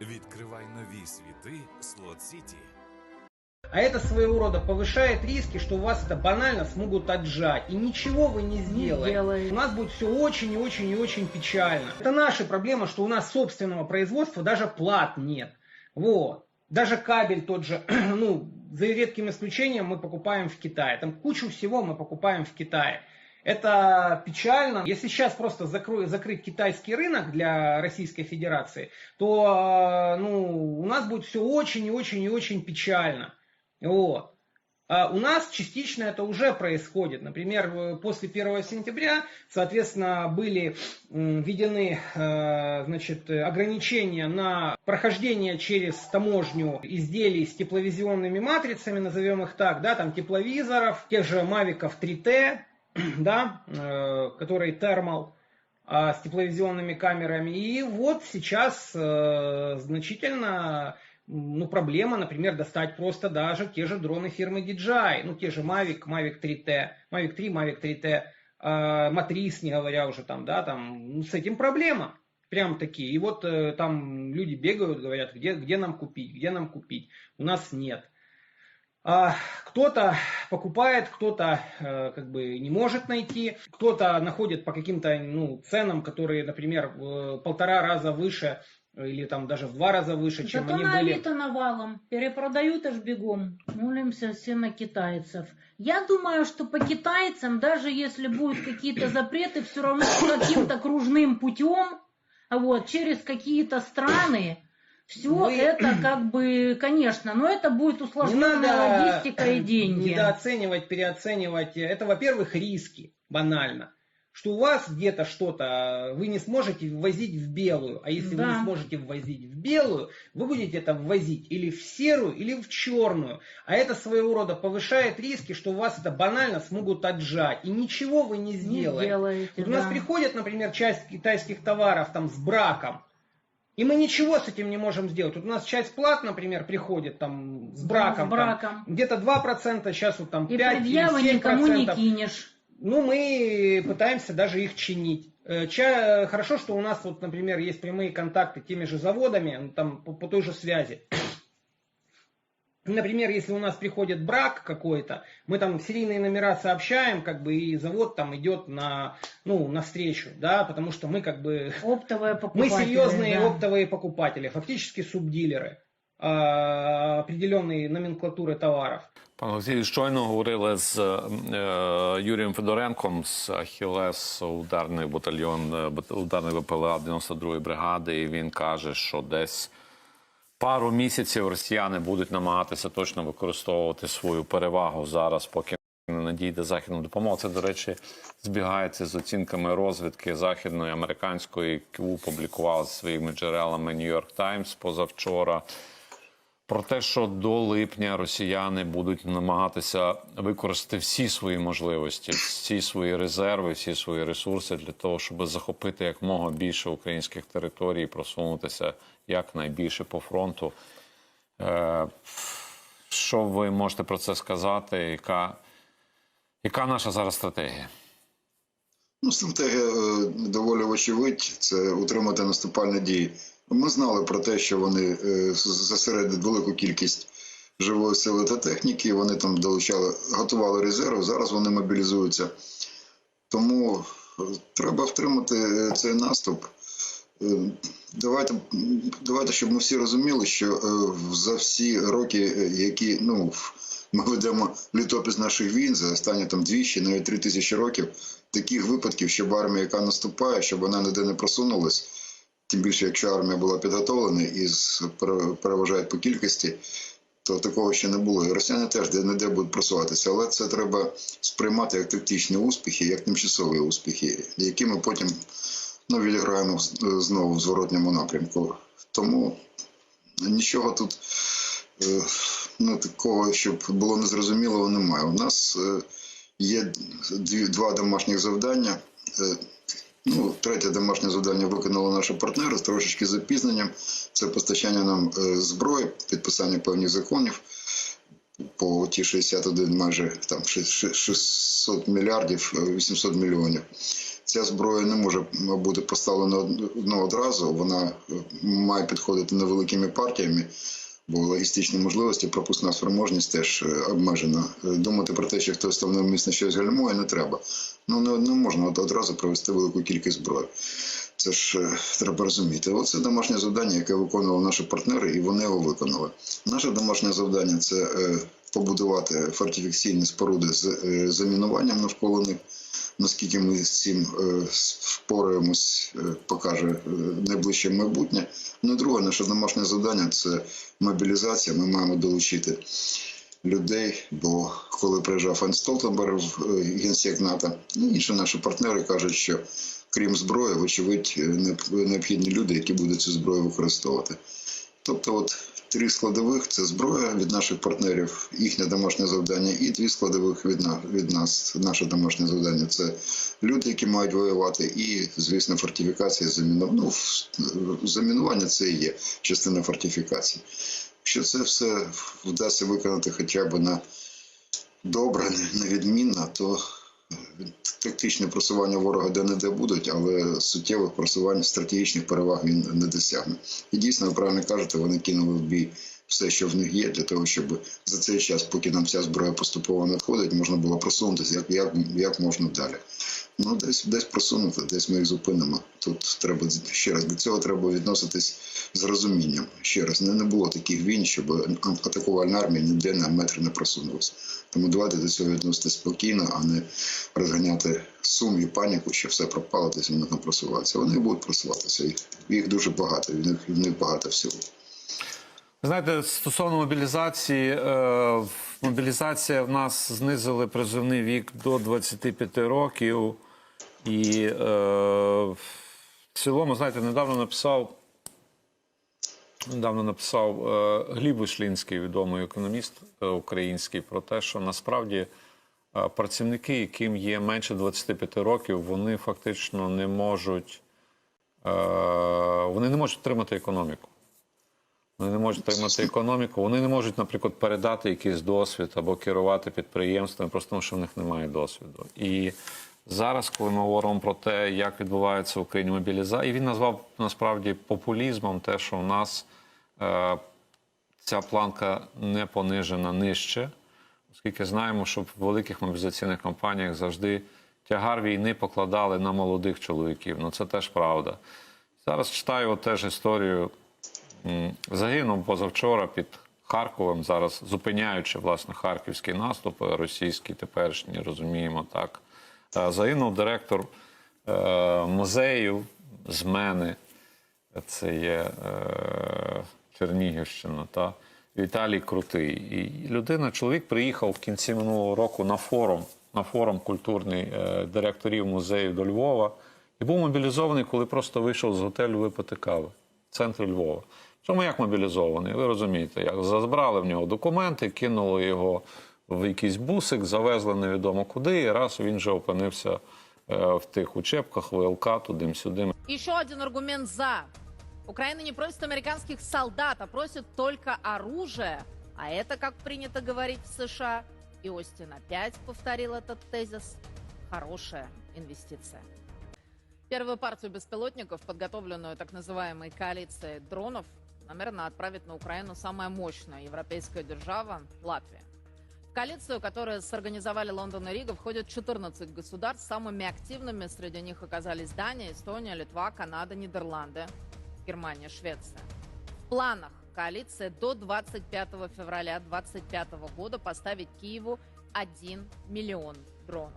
Відкривай нові світи Слот Сіті. А это своего рода повышает риски, что у вас это банально смогут отжать. И ничего вы не сделаете. делаете. У нас будет все очень и очень и очень печально. Это наша проблема, что у нас собственного производства даже плат нет. Вот. Даже кабель тот же, ну, за редким исключением мы покупаем в Китае. Там кучу всего мы покупаем в Китае. Это печально. Если сейчас просто закрой- закрыть китайский рынок для Российской Федерации, то э, ну, у нас будет все очень и очень и очень печально. Вот. А у нас частично это уже происходит. Например, в- после 1 сентября, соответственно, были введены э, значит, ограничения на прохождение через таможню изделий с тепловизионными матрицами, назовем их так, да, там тепловизоров, тех же Мавиков 3T, да, э, который термал, а, с тепловизионными камерами. И вот сейчас э, значительно ну, проблема, например, достать просто даже те же дроны фирмы DJI, ну, те же Mavic, Mavic 3T, Mavic 3, Mavic 3T, э, Matrice, не говоря уже там, да, там, ну, с этим проблема. Прям такие. И вот э, там люди бегают, говорят, где, где нам купить, где нам купить. У нас нет. А, кто-то покупает, кто-то э, как бы не может найти, кто-то находит по каким-то ну, ценам, которые, например, в полтора раза выше или там даже в два раза выше, чем Зато они на были. Авито навалом. Перепродают аж бегом. Молимся все на китайцев. Я думаю, что по китайцам, даже если будут какие-то запреты, все равно каким-то кружным путем, вот, через какие-то страны, все Вы- это как бы, конечно, но это будет Не усложненная надо логистика и деньги. недооценивать, переоценивать. Это, во-первых, риски, банально. Что у вас где-то что-то вы не сможете ввозить в белую, а если вы Да. не сможете ввозить в белую, вы будете это ввозить или в серую, или в черную. А это своего рода повышает риски, что у вас это банально смогут отжать. И ничего вы не Не сделаете. сделаете, Вот у нас да. приходит, например, часть китайских товаров там с браком. И мы ничего с этим не можем сделать. Вот у нас часть плат, например, приходит там с браком. с браком. где-то 2%, сейчас вот там И 5 предъявы или 7%. никому не кинешь. Ну, мы пытаемся даже их чинить. Э, ча- Хорошо, что у нас, вот, например, есть прямые контакты теми же заводами, ну, там, по, по той же связи. Например, если у нас приходит брак какой-то, мы там серийные номера сообщаем, как бы, и завод там идет на, ну, навстречу, да, потому что мы как бы Оптовые мы покупатели. серьезные да. оптовые покупатели, фактически субдилеры а, определенной номенклатуры товаров. Пане Олексію, щойно говорили з е, Юрієм Федоренком з Ахілес, ударний батальйон, е, бат- ударний ВПЛА 92-ї бригади, і він каже, що десь пару місяців росіяни будуть намагатися точно використовувати свою перевагу зараз, поки не надійде західна допомога. Це, до речі, збігається з оцінками розвідки західної американської, яку публікував зі своїми джерелами New York Times позавчора. Про те, що до липня росіяни будуть намагатися використати всі свої можливості, всі свої резерви, всі свої ресурси для того, щоб захопити якмога більше українських територій, просунутися якнайбільше по фронту. Е, що ви можете про це сказати? Яка, яка наша зараз стратегія? Ну, стратегія е, доволі очевидь, це утримати наступальні дії. Ми знали про те, що вони е, з- зосередять велику кількість живої сили та техніки. Вони там долучали, готували резерви. Зараз вони мобілізуються. Тому е, треба втримати е, цей наступ. Давайте, давайте, щоб ми всі розуміли, що за всі роки, які ну, ми ведемо літопис наших війн за останні там двічі, навіть три тисячі років, таких випадків, щоб армія, яка наступає, щоб вона ніде не просунулась, тим більше, якщо армія була підготовлена і переважає по кількості, то такого ще не було. І росіяни теж де не будуть просуватися. Але це треба сприймати як тактичні успіхи, як тимчасові успіхи, які ми потім ну, відіграємо знову в зворотньому напрямку. Тому нічого тут е, ну, такого, щоб було незрозумілого, немає. У нас е, є дві, два домашніх завдання. Е, Ну, третє домашнє завдання виконали наші партнери з трошечки запізненням. Це постачання нам е, зброї, підписання певних законів по ті 61 майже там ши- ши- 600 мільярдів, е, 800 мільйонів. Ця зброя не може бути поставлена од- одразу. Вона е, має підходити невеликими партіями, бо логістичні можливості, пропускна спроможність теж е, обмежена. Е, Думати про те, що хтось там навмисно щось гальмує, не треба. Ну не, не можна одразу провести велику кількість зброї. Це ж е, треба розуміти. Оце домашнє завдання, яке виконували наші партнери, і вони його виконали. Наше домашнє завдання це побудувати фортифікаційні споруди з замінуванням навколо них. Наскільки ми з цим е, впораємось, е, покаже е, найближче майбутнє. Ну, і друге, наше домашнє завдання це мобілізація. Ми маємо долучити людей, бо коли приїжджав Фан Столтенберг, е, генсек НАТО, ну, інші наші партнери кажуть, що крім зброї, вочевидь, необхідні люди, які будуть цю зброю використовувати. Тобто, от три складових це зброя від наших партнерів, їхнє домашнє завдання, і дві складових від, на, від нас. Наше домашнє завдання це люди, які мають воювати, і, звісно, фортифікація замінування. Ну, замінування це і є частина фортифікації. Якщо це все вдасться виконати хоча б на добре, не- невідмінно, то тактичне просування ворога де-не-де будуть, але суттєвих просувань стратегічних переваг він не досягне. І дійсно, ви правильно кажете, вони кинули в бій все, що в них є, для того, щоб за цей час, поки нам ця зброя поступово надходить, можна було просунутися як, як, як можна далі. Ну, десь, десь просунути, десь ми їх зупинимо. Тут треба ще раз до цього треба відноситись з розумінням. Ще раз, не, не було таких війн, щоб атакувальна армія ніде на метр не просунулася. Тому давайте до цього відноситись спокійно, а не розганяти сум і паніку, що все пропало, десь вони там просуваються. Вони будуть просуватися. Їх, їх дуже багато, в них, в них багато всього. Знаєте, стосовно мобілізації, е, мобілізація в нас знизили призовний вік до 25 років. І е, в цілому, знаєте, недавно написав. Недавно написав е, Гліб Вишлінський, відомий економіст е, український, про те, що насправді працівники, яким є менше 25 років, вони фактично не можуть, вони не можуть тримати економіку. Вони не можуть тримати економіку, вони не можуть, наприклад, передати якийсь досвід або керувати підприємствами, просто тому що в них немає досвіду. І зараз, коли ми говоримо про те, як відбувається в Україні мобілізація, і він назвав насправді популізмом те, що в нас е, ця планка не понижена нижче, оскільки знаємо, що в великих мобілізаційних кампаніях завжди тягар війни покладали на молодих чоловіків. Ну це теж правда. Зараз читаю теж історію. Загинув позавчора під Харковом, зараз зупиняючи власне харківський наступ, е, російський теперішній, розуміємо так. Е, Загинув директор е, музею з мене, це є Чернігівщина, та Віталій Крутий. І людина, чоловік приїхав в кінці минулого року на форум, на форум культурний директорів музеїв до Львова і був мобілізований, коли просто вийшов з готелю випити кави в центрі Львова. Чому як мобілізований? Ви розумієте, як забрали в нього документи, кинули його в якийсь бусик, завезли невідомо куди, і раз він вже опинився е, в тих учебках, ВЛК, туди-сюди. Еще один аргумент за. Украина не просит американских солдат, а просит только оружие. А это, как принято говорить в США, и Остин опять повторил этот тезис, хорошая инвестиция. Первую партию беспилотников, подготовленную так называемой коалицией дронов, намерена отправить на Украину самая мощная европейская держава – Латвия. В коалицию, которую сорганизовали Лондон и Рига, входят 14 государств. Самыми активными среди них оказались Дания, Эстония, Литва, Канада, Нидерланды, Германия, Швеция. В планах коалиции до 25 февраля 2025 года поставить Киеву 1 миллион дронов.